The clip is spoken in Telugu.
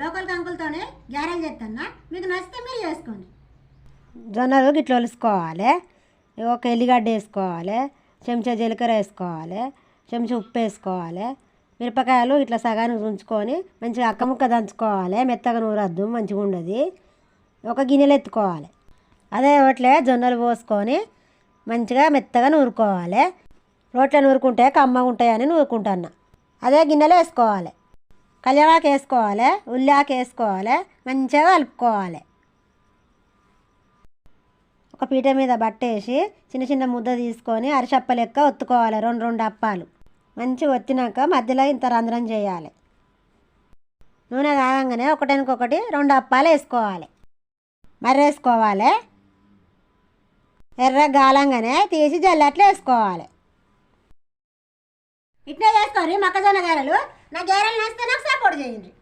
లోకల్ కంకులతోనే గ్యారెల్ చేస్తాను మీకు నచ్చితే మీరు చేసుకోండి. జొన్నలు గిట్ల ఒలుసుకోవాలి. ఒక ఎల్లిగడ్డ వేసుకోవాలి చెంచా జీలకర్ర వేసుకోవాలి చెంచా ఉప్పు వేసుకోవాలి మిరపకాయలు ఇట్లా సగానికి ఉంచుకొని మంచిగా అక్క ముక్క దంచుకోవాలి. మెత్తగా నూరద్దు మంచిగా ఉండదు. ఒక గిన్నెలో ఎత్తుకోవాలి. అదే రోట్లే జొన్నలు పోసుకొని మంచిగా మెత్తగా నూరుకోవాలి. రోట్లో నూరుకుంటే కమ్మగా ఉంటాయని నూరుకుంటున్నా. అదే గిన్నెలో వేసుకోవాలి. కళ్యాణాకు వేసుకోవాలి ఉల్లాకు వేసుకోవాలి మంచిగా కలుపుకోవాలి. ఒక పీట మీద బట్టేసి చిన్న చిన్న ముద్ద తీసుకొని అరిసప్ప లెక్క ఒత్తుకోవాలి రెండు రెండు అప్పాలు. మంచిగా ఒత్తినాక మధ్యలో ఇంత రంధ్రం చేయాలి. నూనె కాగంగానే ఒకటానికొకటి రెండు అప్పాలు వేసుకోవాలి. మర్రేసుకోవాలి ఎర్ర గాలంగానే తీసి జల్లట్లు వేసుకోవాలి. ఇట్లా చేసుకోండి మొక్కజొన్న గారెలు. నా గారెలు rende.